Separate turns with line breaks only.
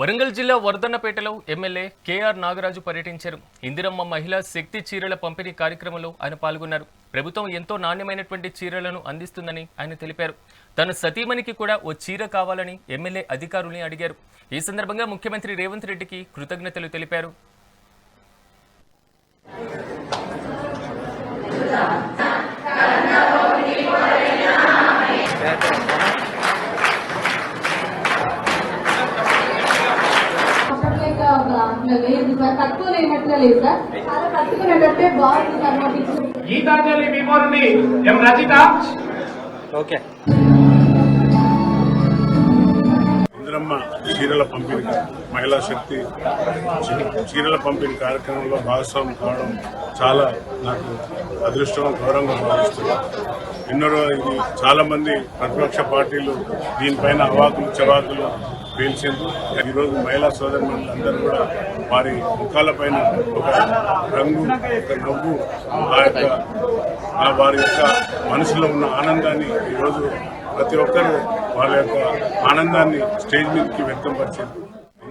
వరంగల్ జిల్లా వర్ధన్నపేటలో MLA KR Nagaraju పర్యటించారు. ఇందిరమ్మ మహిళా శక్తి చీరల పంపిణీ కార్యక్రమంలో ఆయన పాల్గొన్నారు. ప్రభుత్వం ఎంతో నాణ్యమైనటువంటి చీరలను అందిస్తుందని ఆయన తెలిపారు. తన సతీమణికి కూడా ఓ చీర కావాలని ఎమ్మెల్యే అధికారుల్ని అడిగారు. ఈ సందర్భంగా ముఖ్యమంత్రి రేవంత్ రెడ్డికి కృతజ్ఞతలు తెలిపారు.
తక్కువ లేనట్టుగా లేదు సార్? చాలా కట్టుకునేటట్టే బాగుంది సార్ ఇచ్చిన
గీతాంజలి విమోరుని ఎం రచిత?
ఓకే.
ఇందిరమ్మ చీరల పంపిణీ మహిళా శక్తి చీరల పంపిణీ కార్యక్రమంలో భాగస్వామ్యం కావడం చాలా నాకు అదృష్టం గౌరవంగా భావిస్తున్నాను. ఎన్నో ఇది చాలామంది ప్రతిపక్ష పార్టీలు దీనిపైన అవాకులు చవాకులు పేల్చింది ఈరోజు మహిళా సోదరులందరూ కూడా వారి ముఖాలపైన ఒక రంగు ఒక నవ్వు ఆ యొక్క ఆ వారి యొక్క మనసులో ఉన్న ఆనందాన్ని ఈరోజు ప్రతి ఒక్కరూ వాళ్ళ యొక్క ఆనందాన్ని స్టేజ్ మీదకి వ్యక్తం పరిచారు